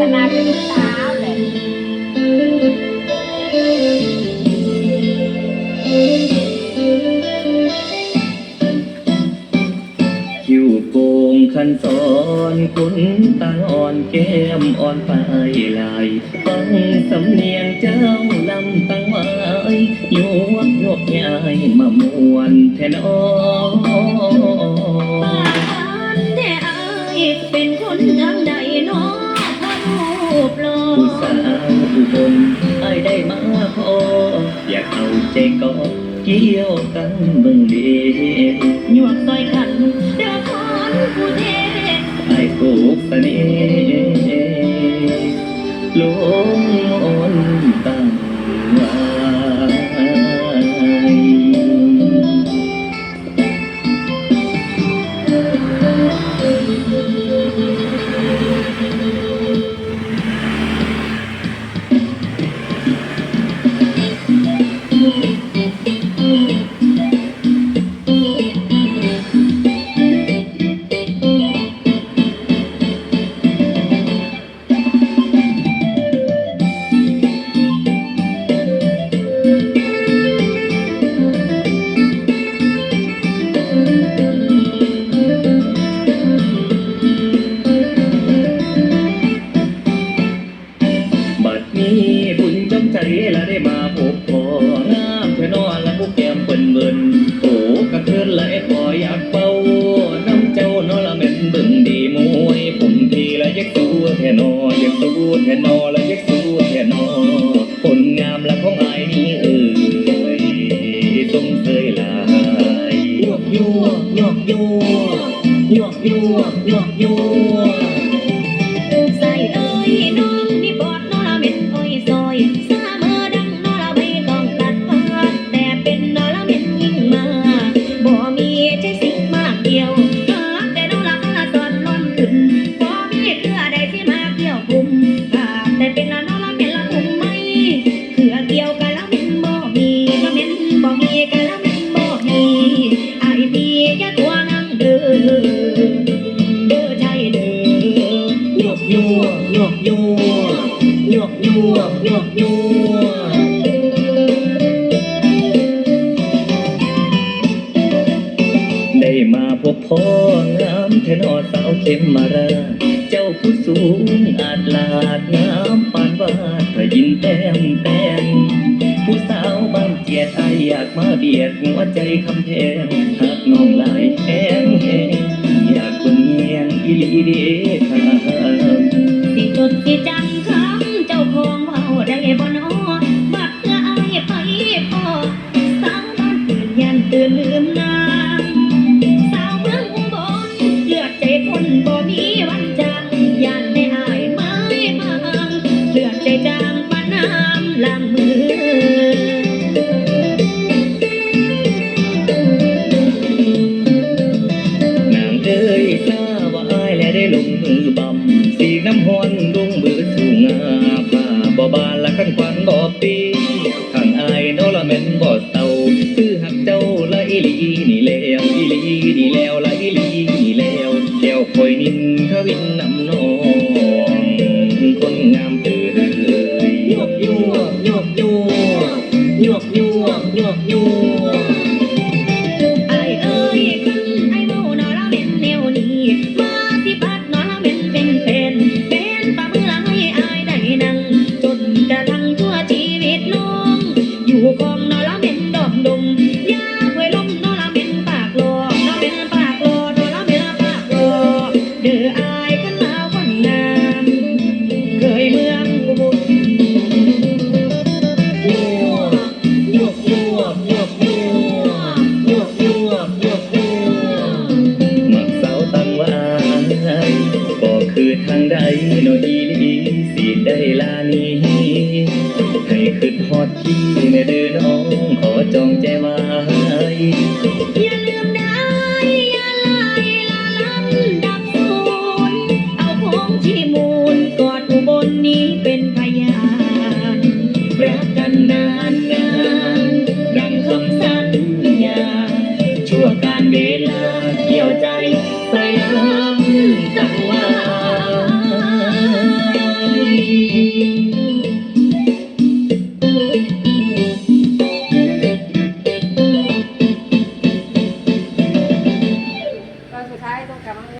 สนาเป็นสาวเลยคิวโกงคันสอนคุณตาอ่อนแก้มอ่อนปลายลายฟังสำเนียงเจ้าลำตั้งไว้โยกโยกยายมามวนแทนอ้อ บ้านแต่อายเป็นคนทางใดเนาะพอ รูปหล่อผู้สาวอุบลไอ้ได้มาพอ อยากเอาใจกอดเกี่ยวกันเบิ่งดีหยวกซอยขันเดือคอนผู้เทไอ้ถูกเสน่ห์ลง นอคนงามและของอายนี่เอ่ยทรงเคยหลายยวกยัวยวกยัวยวกยัวยกยัวใส่เอ้ยน้องนี่บอดนอละเม็ดอ้อยซอยสาเมอดังนอละไม่ต้องตัดผ้าแต่เป็นนอละเม็ดยิ่งมาบ่มีใจสิ่งมากเดียวหากแต่นอละมาสอนล้นขึ้นบ่มีเครือใดที่มาเกี่ยวกุมหากแต่เป็นนอล เด้อใจเด้อยกยัวยกยัวยกยัวยกยัวได้มาพบพ่องามเทนอสาวเข้มมาราเจ้าผู้สูงอาจลาดงามปานวาดพระยินแต้มแต้มผู้สาวบางเกียรติไอยอยากมาเบียดหัวใจคำแพงหากน้องหลายแหง จังคำเจ้าของเว้าได้บ่น้อบัดเพื่ออายไปพอสาวบ้านตื่นยันตื่นลืมนะ อีหลีนี่แล้วไหลีนี่แล้วแก้วคอยนินขวินนำนองคนงามเอ่ยยกยวกยกยวกยกยัวยกยวก มักสาวตั้งไว้ก็คือทางใดโนอีลีสิได้ลานี้ให้ขึ้นฮอดที่ในเด้